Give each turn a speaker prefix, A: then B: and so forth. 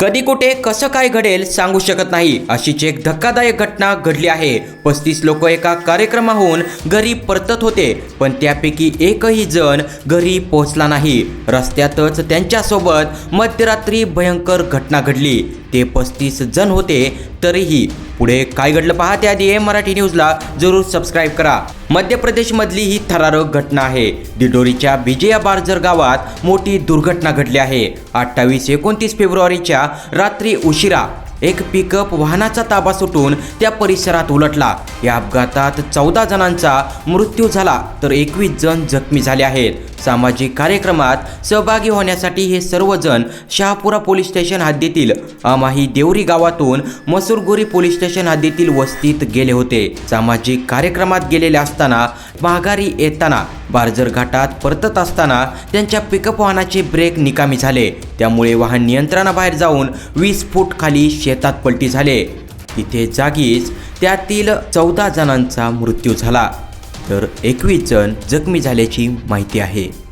A: कधी कुठे कसं काय घडेल सांगू शकत नाही. अशीच एक धक्कादायक घटना घडली आहे. पस्तीस लोक एका कार्यक्रमाहून घरी परतत होते पण त्यापैकी एकही जण घरी पोहोचला नाही. रस्त्यातच त्यांच्यासोबत मध्यरात्री भयंकर घटना घडली. ते पस्तीस जण होते तरीही. पुढे काय घडलं पहा त्याआधी मराठी न्यूजला. जरूर सबस्क्राईब करा. मध्य प्रदेशमधली ही थरारक घटना आहे. दिडोरीच्या विजया बार्जर गावात मोठी दुर्घटना घडली आहे. अठ्ठावीस एकोणतीस फेब्रुवारीच्या रात्री उशिरा एक पिकअप वाहनाचा ताबा सुटून त्या परिसरात उलटला. या अपघातात चौदा जणांचा मृत्यू झाला तर एकवीस जण जखमी झाले आहेत. सामाजिक कार्यक्रमात सहभागी होण्यासाठी हे सर्वजण शहापुरा पोलीस स्टेशन हद्दीतील अमाही देवरी गावातून मसूरगुरी पोलीस स्टेशन हद्दीतील वस्तीत गेले होते. सामाजिक कार्यक्रमात गेलेले असताना माघारी येताना बार्जर घाटात परतत असताना त्यांच्या पिकअप वाहनाचे ब्रेक निकामी झाले. त्यामुळे वाहन नियंत्रणाबाहेर जाऊन वीस फूट खाली शेतात पलटी झाले. तिथे जागीच त्यातील चौदा जणांचा मृत्यू झाला. तर एकवीस जण जखमी झाल्याची माहिती आहे.